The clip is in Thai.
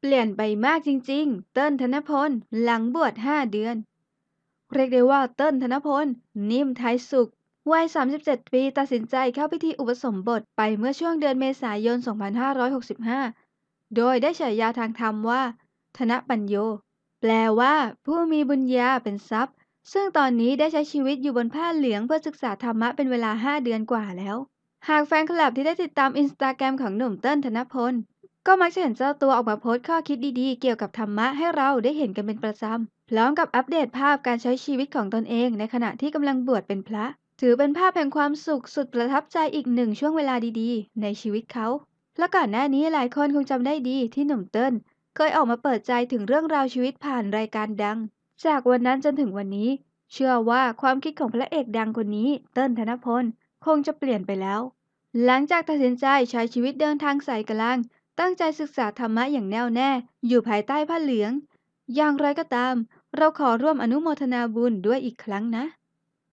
เปลี่ยนไปมากจริง ๆ เติ้ลธนพล หลังบวช 5 เดือน เรียกได้ว่าเติ้ลธนพล นิ่มไทยสุข วัย 37 ปีตัดสินใจเข้าพิธีอุปสมบทไปเมื่อช่วงเดือนเมษายน 2565 โดยได้ฉายาทางธรรมว่า ธนปัญโย แปลว่า ผู้มีบุญญาเป็นทรัพย์ ซึ่งตอนนี้ได้ใช้ชีวิตอยู่บนผ้าเหลืองเพื่อศึกษาธรรมะเป็นเวลา 5 เดือนกว่าแล้ว หากแฟนคลับที่ได้ติดตามอินสตาแกรมของหนุ่มเติ้ลธนพล ก็มักจะเห็นเจ้าตัวออกมาโพสต์ข้อคิดดีๆ เกี่ยวกับธรรมะให้เราได้เห็นกันเป็นประจำ พร้อมกับอัปเดตภาพการใช้ชีวิตของตนเองในขณะที่กำลังบวชเป็นพระ ถือเป็นภาพแห่งความสุขสุดประทับใจอีกหนึ่งช่วงเวลาดีๆ ในชีวิตเขา และก่อนหน้านี้หลายคนคงจำได้ดีที่หนุ่มเติ้ลเคยออกมาเปิดใจถึงเรื่องราวชีวิตผ่านรายการดัง จากวันนั้นจนถึงวันนี้ เชื่อว่าความคิดของพระเอกดังคนนี้ เติ้ลธนพลคงจะเปลี่ยนไปแล้ว หลังจากตัดสินใจใช้ชีวิตเดินทางสายกลาง ตั้งใจศึกษาธรรมะอย่างแน่วแน่ อยู่ภายใต้ผ้าเหลือง อย่างไรก็ตาม เราขอร่วมอนุโมทนาบุญด้วยอีกครั้งนะ